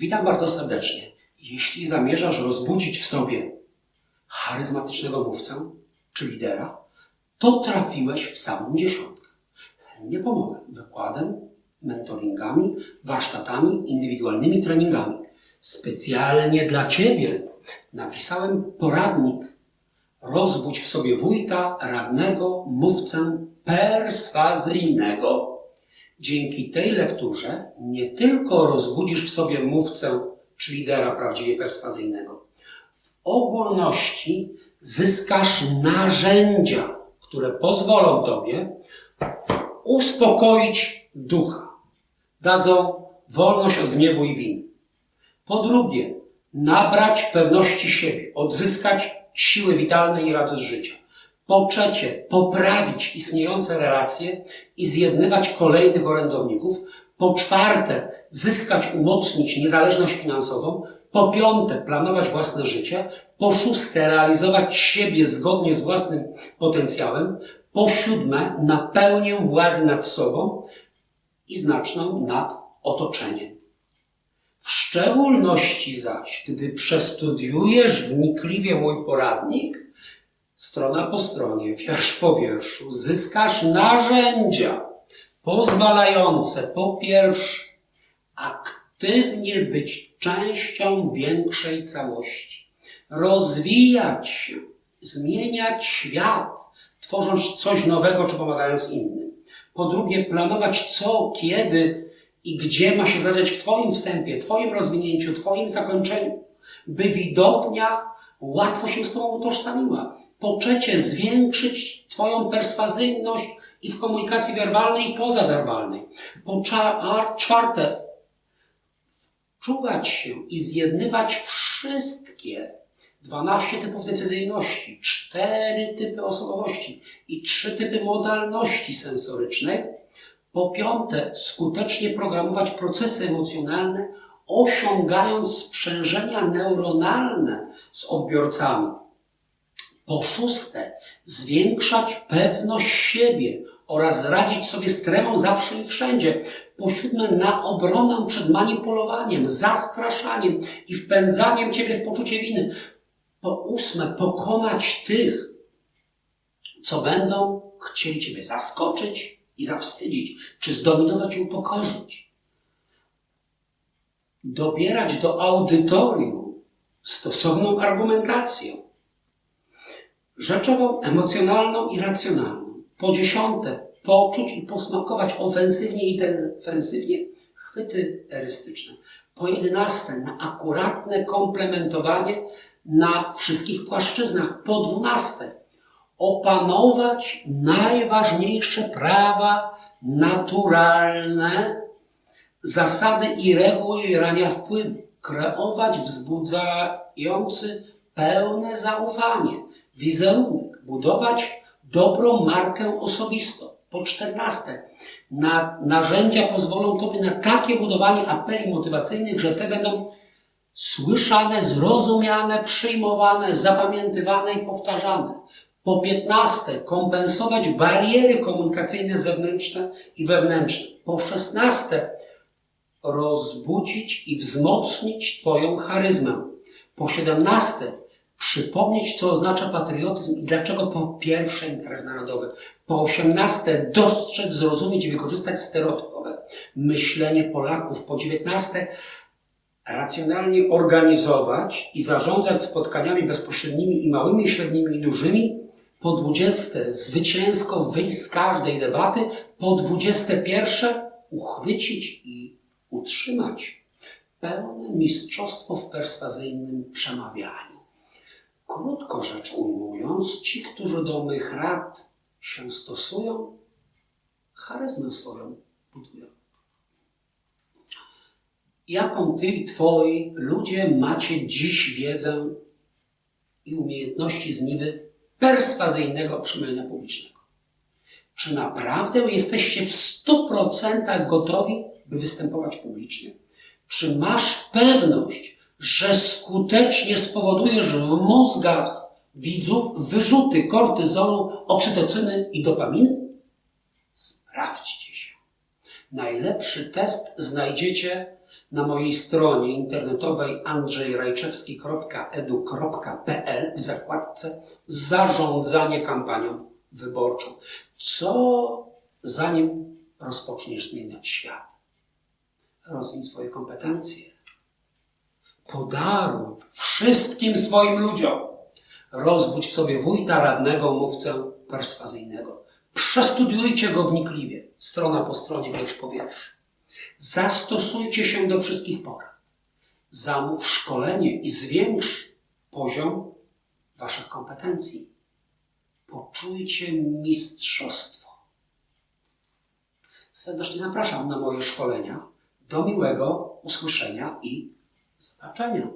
Witam bardzo serdecznie. Jeśli zamierzasz rozbudzić w sobie charyzmatycznego mówcę czy lidera, to trafiłeś w samą dziesiątkę. Nie pomogę wykładem, mentoringami, warsztatami, indywidualnymi treningami. Specjalnie dla Ciebie napisałem poradnik Rozbudź w sobie wójta, radnego, mówcę perswazyjnego. Dzięki tej lekturze nie tylko rozbudzisz w sobie mówcę czy lidera prawdziwie perswazyjnego, w ogólności zyskasz narzędzia, które pozwolą Tobie uspokoić ducha, dadzą wolność od gniewu i winy. Po drugie, nabrać pewności siebie, odzyskać siły witalne i radość życia. Po trzecie, poprawić istniejące relacje i zjednywać kolejnych orędowników. Po czwarte, zyskać, umocnić niezależność finansową. Po piąte, planować własne życie. Po szóste, realizować siebie zgodnie z własnym potencjałem. Po siódme, na pełnię władzy nad sobą i znaczną nad otoczeniem. W szczególności zaś, gdy przestudiujesz wnikliwie mój poradnik, strona po stronie, wiersz po wierszu, zyskasz narzędzia pozwalające po pierwsze aktywnie być częścią większej całości, rozwijać się, zmieniać świat, tworząc coś nowego czy pomagając innym. Po drugie, planować co, kiedy i gdzie ma się zadziać w Twoim wstępie, Twoim rozwinięciu, Twoim zakończeniu, by widownia łatwo się z Tobą utożsamiła. Po trzecie, zwiększyć Twoją perswazyjność i w komunikacji werbalnej i pozawerbalnej. Po czwarte, czuwać się i zjednywać wszystkie 12 typów decyzyjności, 4 typy osobowości i 3 typy modalności sensorycznej. Po piąte, skutecznie programować procesy emocjonalne, osiągając sprzężenia neuronalne z odbiorcami. Po szóste, zwiększać pewność siebie oraz radzić sobie z tremą zawsze i wszędzie. Po siódme, na obronę przed manipulowaniem, zastraszaniem i wpędzaniem Ciebie w poczucie winy. Po ósme, pokonać tych, co będą chcieli Ciebie zaskoczyć i zawstydzić, czy zdominować i upokorzyć. Dobierać do audytorium stosowną argumentację rzeczową, emocjonalną i racjonalną. Po dziesiąte, poczuć i posmakować ofensywnie i defensywnie chwyty erystyczne. Po jedenaste, na akuratne komplementowanie na wszystkich płaszczyznach. Po dwunaste, opanować najważniejsze prawa naturalne, zasady i reguły rania wpływu, kreować wzbudzający pełne zaufanie, wizerunek, budować dobrą markę osobistą. Po czternaste, na, narzędzia pozwolą Tobie na takie budowanie apeli motywacyjnych, że te będą słyszane, zrozumiane, przyjmowane, zapamiętywane i powtarzane. Po piętnaste, kompensować bariery komunikacyjne zewnętrzne i wewnętrzne. Po szesnaste, rozbudzić i wzmocnić Twoją charyzmę. Po siedemnaste, przypomnieć, co oznacza patriotyzm i dlaczego po pierwsze interes narodowy. Po osiemnaste, dostrzec, zrozumieć i wykorzystać stereotypowe myślenie Polaków. Po dziewiętnaste, racjonalnie organizować i zarządzać spotkaniami bezpośrednimi i małymi, średnimi i dużymi. Po dwudzieste, zwycięsko wyjść z każdej debaty. Po dwudzieste pierwsze, uchwycić i utrzymać pełne mistrzostwo w perswazyjnym przemawianiu. Krótko rzecz ujmując, ci, którzy do mych rad się stosują, charyzmę swoją budują. Jaką ty i twoi ludzie macie dziś wiedzę i umiejętności z niwy perswazyjnego przemawiania publicznego? Czy naprawdę jesteście w stu procentach gotowi, by występować publicznie? Czy masz pewność, że skutecznie spowodujesz w mózgach widzów wyrzuty kortyzolu, oksytocyny i dopaminy? Sprawdźcie się. Najlepszy test znajdziecie na mojej stronie internetowej andrzejrajczewski.edu.pl w zakładce Zarządzanie kampanią wyborczą. Co zanim rozpoczniesz zmieniać świat? Rozwij swoje kompetencje. Podaruj wszystkim swoim ludziom. Rozbudź w sobie wójta, radnego, mówcę perswazyjnego. Przestudiujcie go wnikliwie, strona po stronie, wiersz po wierszu. Zastosujcie się do wszystkich porad. Zamów szkolenie i zwiększ poziom waszych kompetencji. Poczujcie mistrzostwo. Serdecznie zapraszam na moje szkolenia. Do miłego usłyszenia i zobaczenia.